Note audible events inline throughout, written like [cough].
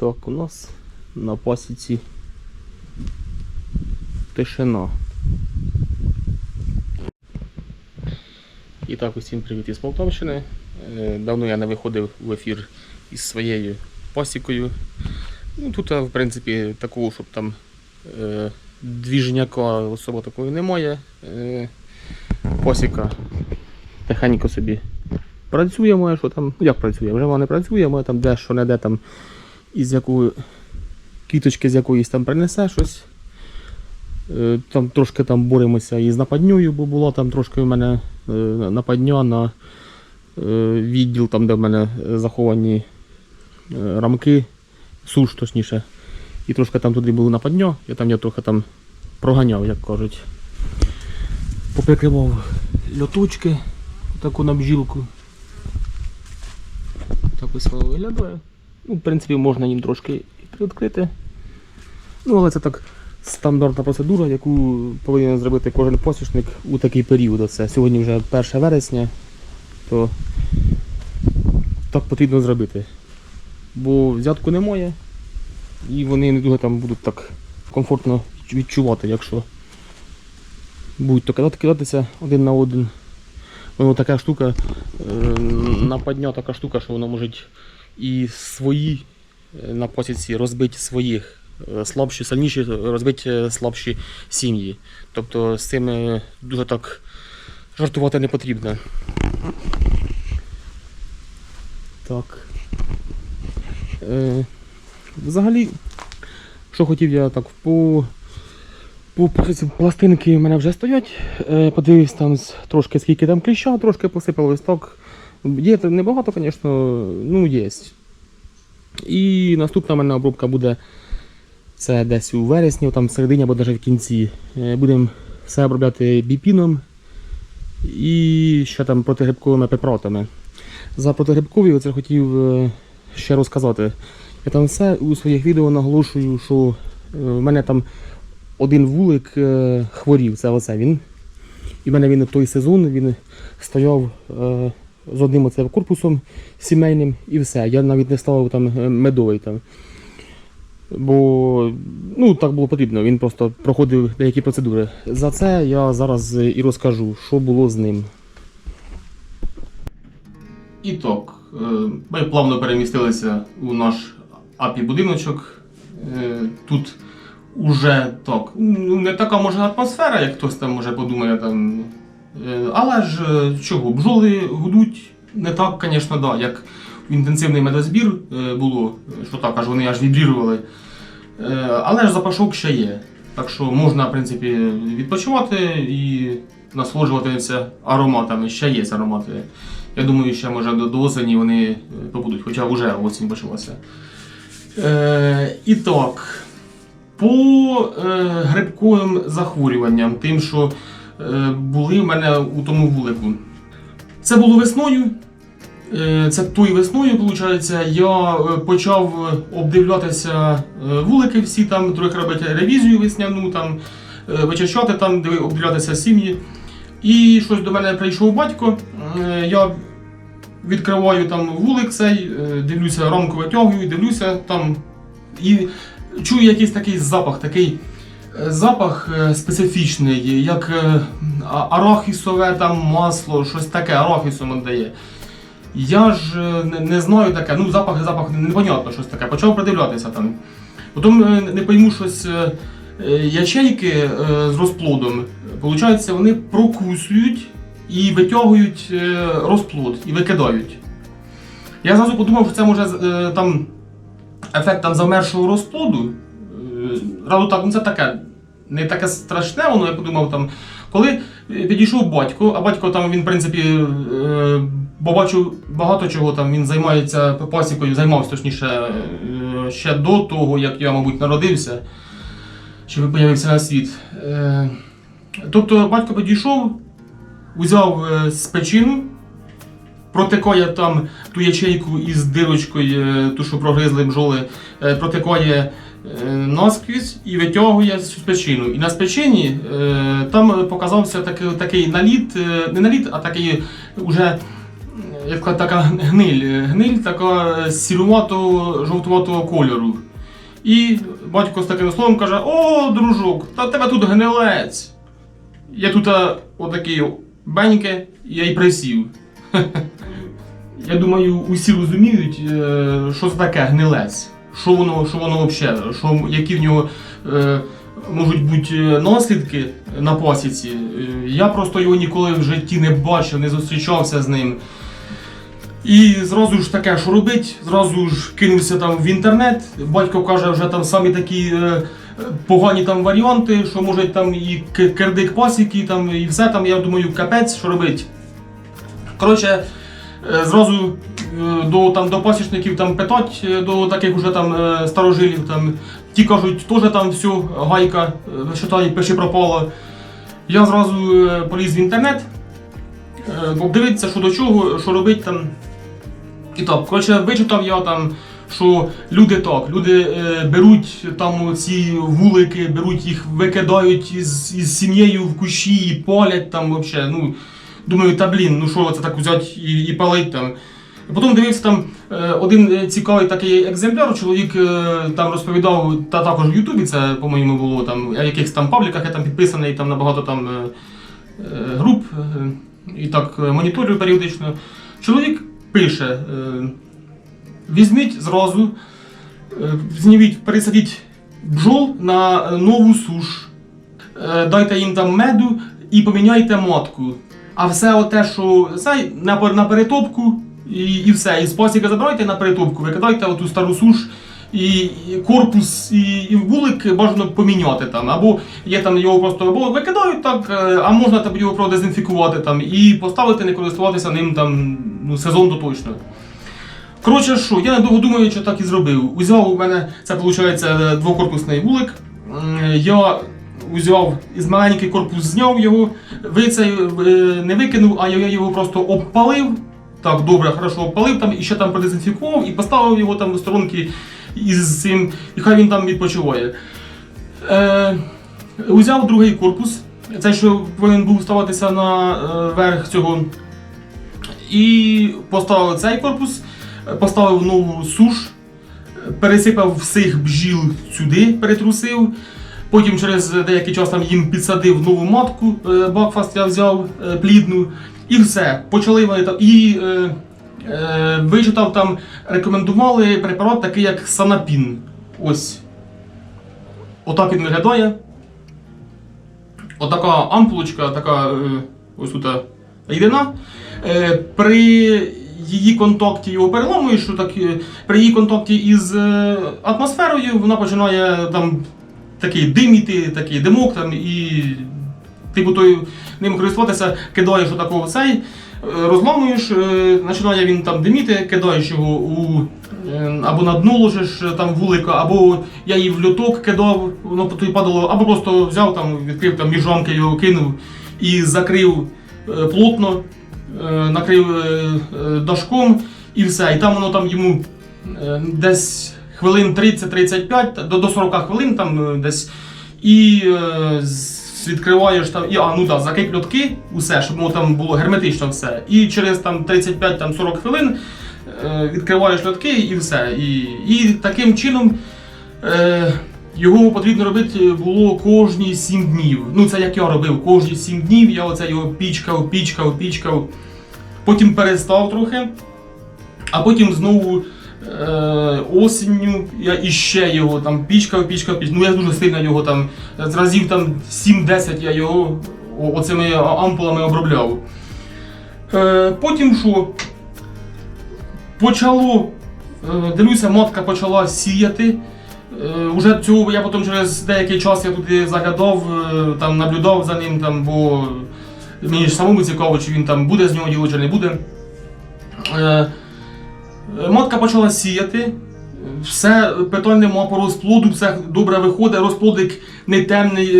Так, у нас на пасіці тишина. І так, усім привіт із Полтавщини. Е, Давно я не виходив в ефір із своєю пасікою. Ну, тут, в принципі, такого, щоб там е, двіжняка особо такої немає. Е, пасіка тихенько собі працює, моє, що там, як працює, вже вона не працює, моє там де що не де там із якої квіточки з якоїсь там принесе щось. Е, Там трошки там боремося із нападньою, бо була там трошки в мене е, нападня на е, відділ, там, де в мене заховані рамки, суш точніше. І трошки там туди було нападня, я там я трохи там проганяв, як кажуть. Поприкривав льоточки, таку на бджілку. Так ось виглядає. Ну, в принципі, можна їм трошки і приоткрити. Ну, але це так стандартна процедура, яку повинен зробити кожен посічник у такий період. Оце. Сьогодні вже 1 вересня, то так потрібно зробити. Бо взятку немає, і вони не дуже там будуть так комфортно відчувати, якщо будуть то кидати, кидатися один на один. Воно така штука, е, нападня така штука, що воно може і свої е, на посідці розбити своїх, е, слабші, сильніші розбити е, слабші сім'ї. Тобто з цим дуже так жартувати не потрібно. Так. Е, взагалі, що хотів я так по. По пластинки в мене вже стоять. Е, подивився там трошки скільки там кліща, трошки посипалось так. Є небагато, звісно, ну є. І наступна мене обробка буде це десь у вересні, там в середині або навіть в кінці. Е, Будемо все обробляти біпіном і ще там протигрибковими препаратами. За протигрибкові оце хотів е, ще розказати. Я там все у своїх відео наголошую, що е, в мене там один вулик хворів, це оце він. І в мене він той сезон він стояв з одним оцим корпусом сімейним і все. Я навіть не ставив там е, медовий там. Бо ну, так було потрібно, він просто проходив деякі процедури. За це я зараз е, і розкажу, що було з ним. І так, е, ми плавно перемістилися у наш апі будиночок. Е, Тут уже так, ну не така може атмосфера, як хтось там може подумає там. Е, Але ж е, чого, бджоли гудуть не так, звісно, да, як інтенсивний медозбір е, було, що так аж вони аж вібрірували. Але ж запашок ще є. Так що можна, в принципі, відпочивати і насолоджуватися ароматами. Ще є аромати. Я думаю, ще може до, осені вони побудуть, хоча вже осінь почалася. Е, і так, по е, грибковим захворюванням, тим, що були в мене у тому вулику. Це було весною. Е, Це тою весною, виходить, я е, почав обдивлятися е, вулики всі там, трохи робити ревізію весняну, там, е, вичищати, там, обдивлятися сім'ї. І щось до мене прийшов батько. е, Я відкриваю там вулик цей, е, дивлюся, рамку витягую, дивлюся там і чую якийсь такий запах, такий е, запах е, специфічний, як е, арахісове там масло, щось таке, арахісом віддає. Я ж е, не, знаю таке, ну запах і запах непонятно щось таке. Почав придивлятися там. Потім е, не пойму щось. е, е, Ячейки е, з розплодом, виходить, вони прокусують і витягують е, розплод і викидають. Я зразу подумав, що це може е, там ефект там замершого розплоду. Разу так, ну це таке, не таке страшне, воно я подумав там. Коли е, підійшов батько, а батько там він, в принципі, е, бо бачу багато чого там він займається пасікою, займався точніше е, ще до того, як я, мабуть, народився, чи з'явився на світ. Тобто батько підійшов, узяв е, спечину, протикає там ту ячейку із дирочкою, ту, що прогризли бджоли, е, протикає наскрізь і витягує цю спечину. І на спечині е, там показався такий, такий наліт, е, не наліт, а такий уже як сказати, така гниль. е, Гниль така сірувато-жовтуватого кольору. І батько з таким словом каже: О, дружок, та тебе тут гнилець. Я тут отакий беньки, я й присів. [laughs] Я думаю, усі розуміють, е, що це таке гнилець. Що воно, що воно взагалі, що, які в нього е, можуть бути е, наслідки на пасіці. Е, Я просто його ніколи в житті не бачив, не зустрічався з ним. І зразу ж таке, що робить, зразу ж кинувся там в інтернет. Батько каже, вже там самі такі е, е, погані там варіанти, що можуть там і к- кирдик пасіки, там і все там, я думаю, капець, що робить. Коротше, е, зразу до, там, до пасічників там питать, е, до таких уже там е, старожилів, там, ті кажуть, теж там все, гайка, е, считай, пиши пропало. Я зразу е, поліз в інтернет, е, обдивитися, що до чого, що робить там. І так, коротше, вичитав я там, що люди так, люди е, беруть там ці вулики, беруть їх, викидають із, із сім'єю в кущі і палять там взагалі. Ну, думаю, та блін, ну що це так взяти і, і палить там. Потім дивився там е, один е, цікавий такий екземпляр, чоловік е, там розповідав, та також в Ютубі це, по-моєму, було там, в якихось там пабліках, я там підписаний, там набагато там груп і так моніторю періодично. Чоловік пише: візьміть зразу, зніміть, пересадіть бджол на нову суш, дайте їм там меду і поміняйте матку. А все оте, що це, на перетопку і, і все. І з пасіка забирайте на перетопку, викидайте оту стару суш. І корпус, і, і вулик бажано поміняти там. Або є там його просто або викидають так, е, а можна там його продезінфікувати там і поставити, не користуватися ним там ну, сезон то точно. Коротше, що, я недовго думаю, що так і зробив. Узяв у мене, це виходить двокорпусний вулик. Я узяв із маленький корпус, зняв його, ви цей е, не викинув, а я його просто обпалив. Так, добре, хорошо обпалив там і ще там продезінфікував і поставив його там в сторонки із цим, і хай він там відпочиває. Е, узяв другий корпус, цей, що повинен був ставатися на е, верх цього. І поставив цей корпус, поставив нову суш, пересипав всіх бджіл сюди, перетрусив. Потім через деякий час там їм підсадив нову матку, е, Бакфаст я взяв е, плідну. І все. Почали вони там. І е, е, вичитав там, рекомендували препарат такий, як Санапін. Ось. Отак він виглядає. Отака ампулочка, така е, ось тут е, рідина. Е, при її контакті його переламуєш, що так, е, при її контакті із е, атмосферою вона починає там такий диміти, такий димок там і типу той ним користуватися, кидаєш отакого цей, е, розламуєш, е, починає він там диміти, кидаєш його у е, або на дно ложиш там вулика, або я її в льоток кидав, воно падало, або просто взяв там, відкрив там міжрамки, його кинув і закрив плотно, накрив дашком і все. І там воно там йому десь хвилин 30-35, до, до 40 хвилин там десь. І з- відкриваєш там, і, а, ну так, закрий льотки, усе, щоб воно там було герметично все. І через там 35-40 хвилин е, відкриваєш льотки і все. І, і таким чином е, його потрібно робити було кожні 7 днів. Ну це як я робив, кожні 7 днів я оце його пічкав, пічкав, пічкав. Потім перестав трохи, а потім знову осінню я іще його там пічкав, пічкав, пічкав. Ну я дуже сильно його там з разів там 7-10 я його оцими ампулами обробляв. Е, потім що? Почало, е, дивлюся, матка почала сіяти. Е, Уже цього я потім через деякий час я туди заглядав, е, там наблюдав за ним, там, бо мені ж самому цікаво, чи він там буде з нього діло, чи не буде. Е, Матка почала сіяти. Все питань нема по розплоду, все добре виходить, розплодик не темний,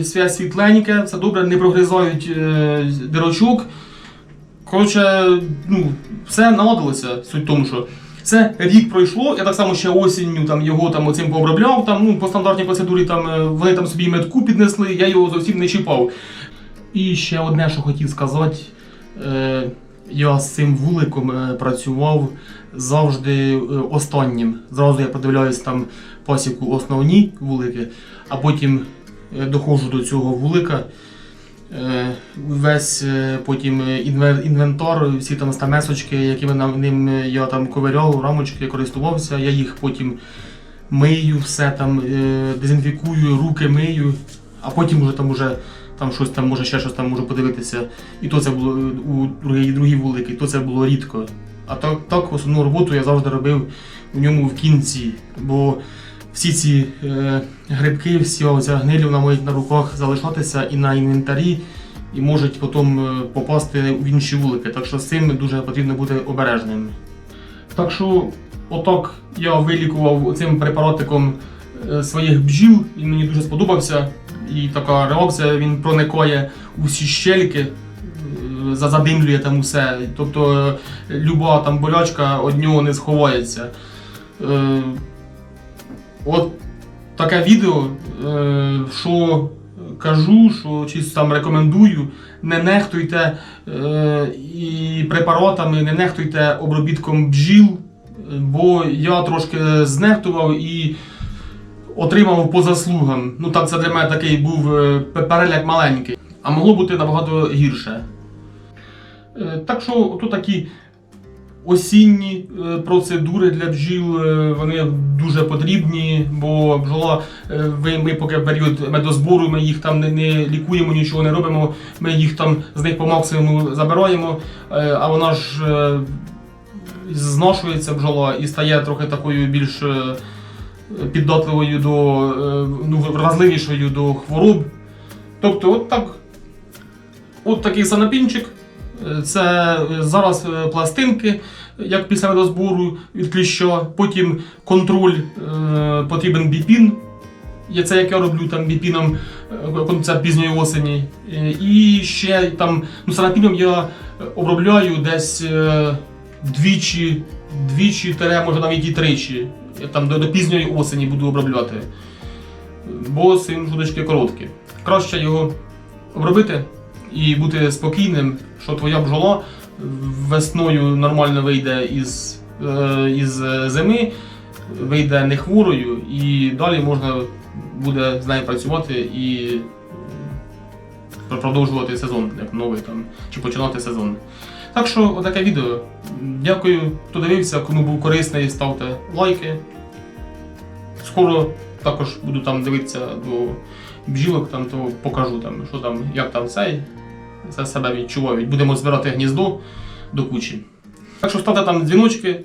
е, світленьке, все добре, не прогризають е, дирочок. Коротше, ну, все наладилося суть в тому, що це рік пройшло, я так само ще осінню там, його там, оцим пообробляв, там, ну, по стандартній процедурі там, вони там собі метку піднесли, я його зовсім не чіпав. І ще одне, що хотів сказати. Я з цим вуликом працював завжди е, останнім. Зразу я подивляюсь там пасіку основні вулики, а потім е, доходжу до цього вулика. Е, Весь потім інвентар, всі там стамесочки, якими ним я там ковиряв, рамочки користувався, я їх потім мию, все там дезінфікую, руки мию, а потім вже там уже там щось там, може ще щось там можу подивитися. І то це було у другій, другій вулики, то це було рідко. А так, так основну роботу я завжди робив у ньому в кінці. Бо всі ці е, грибки, всі оця гниль вона може на руках залишатися і на інвентарі, і можуть потім е, попасти в інші вулики. Так що з цим дуже потрібно бути обережним. Так що, отак я вилікував цим препаратиком е, своїх бджіл, він мені дуже сподобався. І така реакція, він проникає у всі щельки, е, за- задимлює там усе. Тобто е, люба там болячка від нього не сховається. Е, От таке відео, е, що кажу, що чисто там рекомендую, не нехтуйте е, і препаратами, не нехтуйте обробітком бджіл, бо я трошки знехтував і отримав по заслугам. Ну так це для мене такий був е, переляк маленький, а могло бути набагато гірше. Е, Так що ото такі осінні е, процедури для бджіл е, вони дуже потрібні, бо бджола, ми поки період медозбору, ми їх там не, не лікуємо, нічого не робимо, ми їх там з них по максимуму забираємо, а вона ж зношується бджола і стає трохи такою більш піддатливою до ну, вразливішою до хвороб. Тобто, от так. От такий санапінчик. Це зараз е, пластинки, як після медозбору від кліща. Потім контроль е, потрібен біпін. Це як я роблю там біпіном е, це пізньої осені. І ще там ну, санапіном я обробляю десь двічі, двічі, може навіть і тричі. Я там до, до пізньої осені буду обробляти. Бо син жудочки короткі. Краще його обробити і бути спокійним, що твоя бджола весною нормально вийде із, е, із зими, вийде не хворою, і далі можна буде з нею працювати і е, продовжувати сезон, як новий там, чи починати сезон. Так що, отаке відео. Дякую, хто дивився, кому був корисний, ставте лайки. Скоро також буду там дивитися до бджілок, там, то покажу, там, що там, як там цей. Це себе відчувають. Будемо збирати гніздо до кучі. Так що ставте там дзвіночки,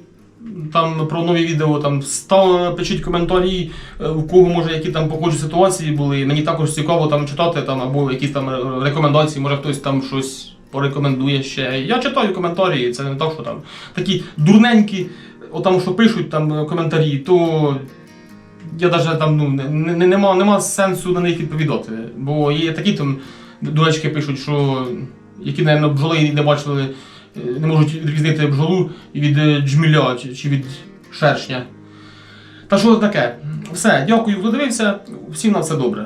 там про нові відео, там став, пишіть коментарі, е, у кого може які там похожі ситуації були. Мені також цікаво там читати там, або якісь там е, рекомендації, може хтось там щось порекомендує ще. Я читаю коментарі, це не так, що там такі дурненькі, отам, що пишуть там е, коментарі, то я навіть там ну, не, не, нема, нема сенсу на них відповідати. Бо є такі там дурачки пишуть, що які, напевно, бджоли не бачили, е, не можуть відрізнити бджолу від е, джміля чи від шершня. Та що таке? Все, дякую, хто дивився. Всім на все добре.